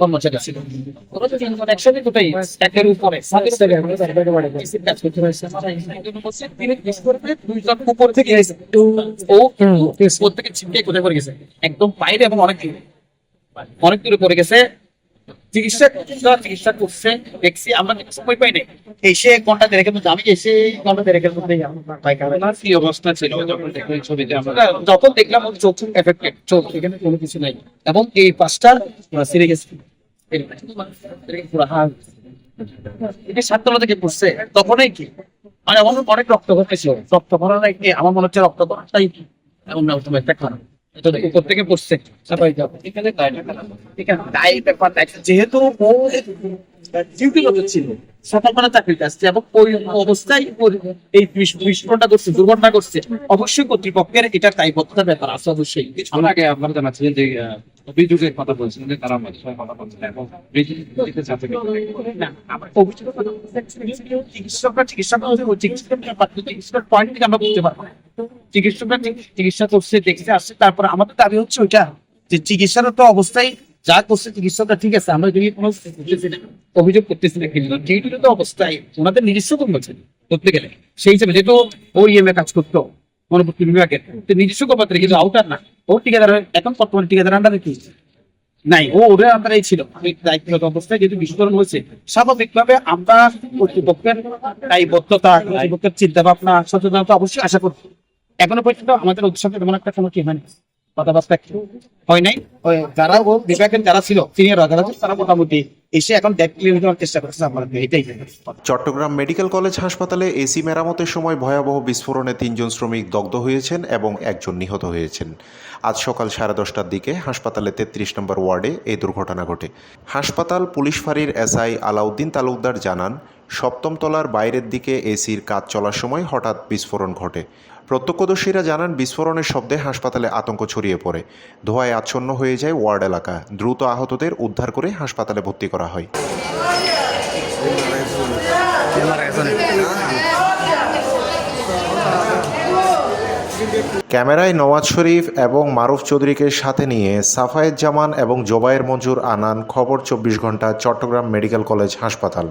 কর্মচারী ছিল একসাথে একের উপরে। বলছে তিনি দুইজন উপর থেকে ও ছিটকে কোথায় পড়ে গেছে? একদম বাইরে এবং অনেক দূরে। অনেক দূরে পড়ে গেছে। চিকিৎসা চিকিৎসা করছে দেখছি আমরা সময় পাই নাই। এসে এক ঘণ্টা দেড়েকের মধ্যে আমি এসে ঘণ্টা দেড়েকের মধ্যে পাইকার কি অবস্থা ছিল যখন দেখলেন ছবিতে আমরা? আমরা যখন দেখলাম ওর চোখ এফেক্টেড চোখ এখানে কোনো কিছু নাই। এবং এই পাঁচটা সিরে গেছে। এটা সাততলা থেকে পড়ছে তখনই কি? মানে আমার অনেক রক্ত ঘটেছিল রক্ত আগে আমার মনে হচ্ছে রক্ত ভরাটাই এমন একটা খারাপ উপর থেকে পড়ছে সবাই যাও এখানে দায়টা কারা? এখানে দায়ী ব্যাপার নাই যেহেতু ও ডিউটিগত ছিল। সকালবেলা আসছে এবং ওই অবস্থায় এই বিস্ফোরণটা করছে দুর্ঘটনা করছে অবশ্যই কর্তৃপক্ষের এটা দায়বদ্ধতার ব্যাপার আছে অবশ্যই। আগে আপনারা জানাচ্ছিলেন যে অভিযোগের কথা যে তারা কথা এবং চিকিৎসকরা পয়েন্ট থেকে আমরা বুঝতে পারব চিকিৎসকরা চিকিৎসা করছে দেখছে আসছে তারপরে আমাদের দাবি হচ্ছে ওইটা যে চিকিৎসার তো অবস্থায় যা করছে চিকিৎসকরা ঠিক আছে, আমরা যদি কোনো অভিযোগ করতেছি না, কিন্তু ডিউটির তো অবস্থায় ওনাদের নিজস্ব কর্মচারী করতে গেলে, সেই হিসেবে যেহেতু ও ইএমএ কাজ করতো মনোপূর্তি বিভাগের, তো নিজস্ব কর্মচারী কিন্তু আউটার না। ও ঠিকাদার এখন বর্তমানে ঠিকাদার আন্ডারে কি নাই, ও ওদের আন্ডারেই ছিল। দায়িত্বগত অবস্থায় যেহেতু বিস্ফোরণ হয়েছে, স্বাভাবিকভাবে আমরা কর্তৃপক্ষের দায়বদ্ধতা, কর্তৃপক্ষের চিন্তা ভাবনা সচেতনতা অবশ্যই আশা করছি। এখনও পর্যন্ত আমাদের সঙ্গে তেমন একটা কোনো কি হয়নি। চট্টগ্রাম মেডিকেল কলেজ হাসপাতালে এসি মেরামতের সময় ভয়াবহ বিস্ফোরণে তিনজন শ্রমিক দগ্ধ হয়েছেন এবং একজন নিহত হয়েছেন। আজ সকাল সাড়ে দশটার দিকে হাসপাতালে তেত্রিশ নম্বর ওয়ার্ডে এই দুর্ঘটনা ঘটে। হাসপাতাল পুলিশ ফাঁড়ির এসআই আলাউদ্দিন তালুকদার জানান সপ্তম তলার বাইরের দিকে এসির কাজ চলার সময় হঠাৎ বিস্ফোরণ ঘটে। প্রত্যক্ষদর্শীরা জানান, বিস্ফোরণের শব্দে হাসপাতালে আতঙ্ক ছড়িয়ে পড়ে। ধোঁয়ায় আচ্ছন্ন হয়ে যায় ওয়ার্ড এলাকা। দ্রুত আহতদের উদ্ধার করে হাসপাতালে ভর্তি করা হয়। ক্যামেরায় নওয়াজ শরীফ এবং মারুফ চৌধুরীকে সাথে নিয়ে সাফায়েত জামান এবং জোবায়ের মঞ্জুর আনান। খবর চব্বিশ ঘণ্টা, চট্টগ্রাম মেডিকেল কলেজ হাসপাতাল।